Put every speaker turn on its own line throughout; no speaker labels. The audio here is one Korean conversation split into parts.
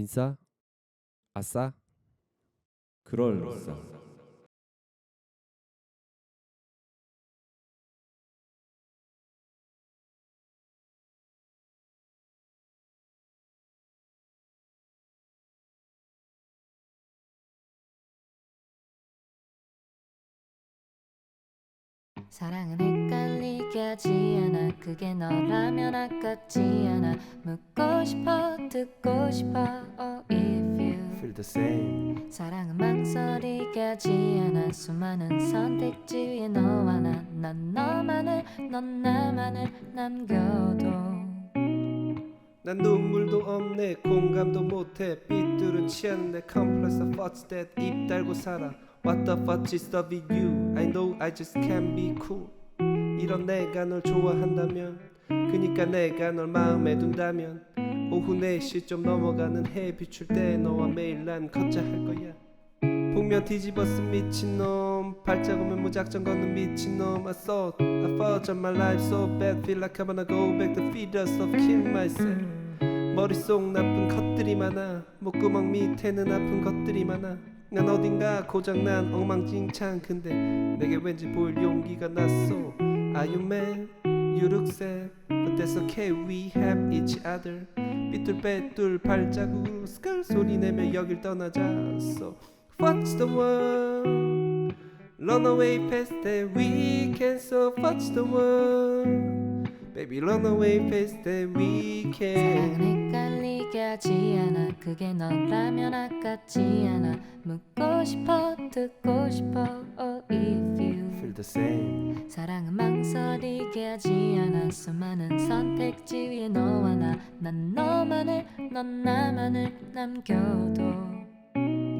인싸? 아싸? 그럴싸.
사랑은 헷갈리게 하지 않아. 그게 너라면 아깝지 않아. 묻고 싶어 듣고 싶어 oh if you
Feel the same.
사랑은 망설이게 하지 않아 수많은 선택지 위에 너와 나난 너만을 넌 나만을 남겨도
난 눈물도 없네 공감도 못해 삐뚤은 취하는데 컴플렉스 what's that 입 달고 살아. What the fuck is up with you? I know I just can't be cool. 이런 내가 널 좋아한다면 그니까 내가 널 마음에 둔다면 오후 4시 좀 넘어가는 해 비출 때 너와 매일 난 걷자 할 거야 복면 뒤집어 쓴 미친놈 발자국면 무작정 걷는 미친놈 I thought I fought on my life so bad Feel like I wanna go back to feed us of kill myself 머릿속 나쁜 것들이 많아 목구멍 밑에는 아픈 것들이 많아 난 어딘가 고장난 엉망진창 근데 내게 왠지 보일 용기가 났어 Are you mad? You look sad But that's okay we have each other 삐뚤빼뚤 발자국으로 스컬 소리 내며 여길 떠나자 So what's the one? Run away past that weekend So what's the one? Baby run away past that weekend
사랑은 헷갈리게 하지 않아 그게 너라면 아깝지 않아 묻고 싶어 듣고 싶어 oh if
Feel the same.
사랑은 망설이게 하지 않아 수많은 선택지 위에 너와 나난 너만을 넌 나만을 남겨도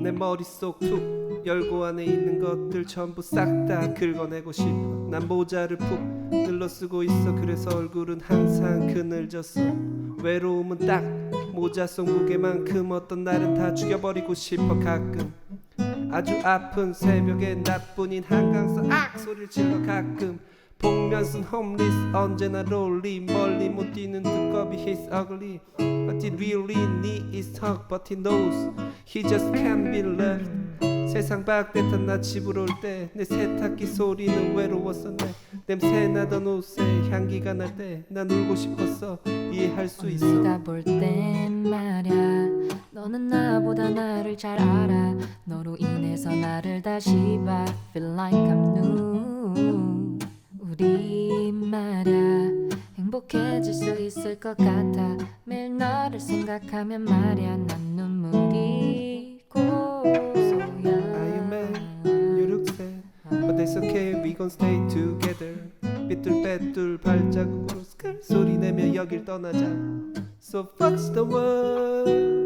내 머릿속 툭 열고 안에 있는 것들 전부 싹 다 긁어내고 싶어. 난 모자를 푹 눌러 쓰고 있어. 그래서 얼굴은 항상 그늘졌어. 외로움은 딱 모자 속 무게만큼 어떤 날은 다 죽여버리고 싶어. 가끔 아주 아픈 새벽에 나뿐인 한강서 악 소리를 질러 가끔 복면 쓴 홈리스 언제나 롤리 멀리 못 뛰는 두꺼비 he's ugly. But he really need is talk but he knows he just can't be left. 세상 밖에탄 나 집으로 올 때 내 세탁기 소리는 외로웠었네 냄새 나던 옷에 향기가 날 때 난 울고 싶었어 이해할 수 있어.
내가 볼 땐 말야 너는 나보다 나를 잘 알아 너로 인해서 나를 다시 봐 Feel like I'm new 우리 말야 행복해질 수 있을 것 같아 매일 너를 생각하면 말야 난 눈물이 고소야
you mad? You look sad But that's okay we gon' stay together 삐뚤빼뚤 발자국으로 스컬 소리 내며 여길 떠나자 So what's the one?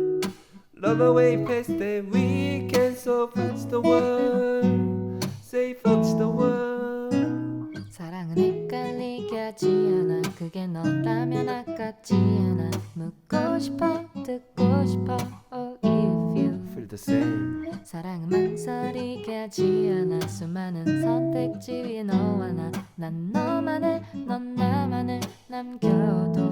Run away past that weekend So what's the one? Say what's the one?
사랑은 헷갈리게 하지 않아 그게 너라면 아깝지 않아 묻고 싶어 듣고 싶어 oh if you
Feel the same
사랑은 망설이게 하지 않아 수많은 선택지 위에 너와 나난 너만을 넌 나만을 남겨도